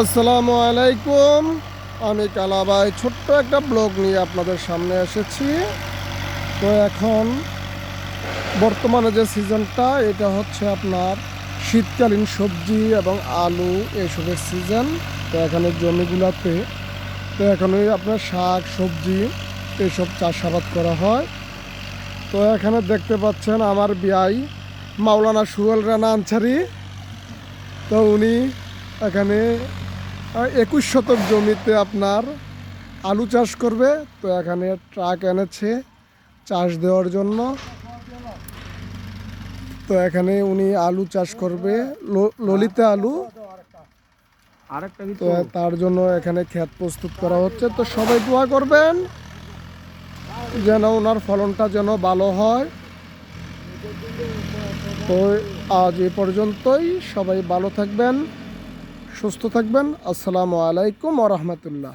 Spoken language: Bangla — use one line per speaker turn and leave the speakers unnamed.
আসসালামু আলাইকুম। আমি কালাবাই, ছোট্ট একটা ব্লগ নিয়ে আপনাদের সামনে এসেছি। তো এখন বর্তমানে যে সিজনটা, এটা হচ্ছে আপনার শীতকালীন সবজি এবং আলু এসবের সিজন। তো এখানে জমিগুলোতে, তো এখানে আপনার শাক, সবজি এসব চাষাবাদ করা হয়। তো এখানে দেখতে পাচ্ছেন আমার বিয়াই মাওলানা সুয়েল রানা আনসারি। তো উনি এখানে একুশ শতক জমিতে আপনার আলু চাষ করবে তো এখানে ট্রাক এনেছে চাষ দেওয়ার জন্য। তো এখানে উনি আলু চাষ করবে ললিতা আলু। তো? তার জন্য এখানে ক্ষেত প্রস্তুত করা হচ্ছে। তো সবাই দোয়া করবেন যেন ওনার ফলনটা যেন ভালো হয়। তো আজ এ পর্যন্তই। সবাই ভালো থাকবেন। সুস্থ থাকবেন। আসসালামু আলাইকুম ওরহমতুল্লাহ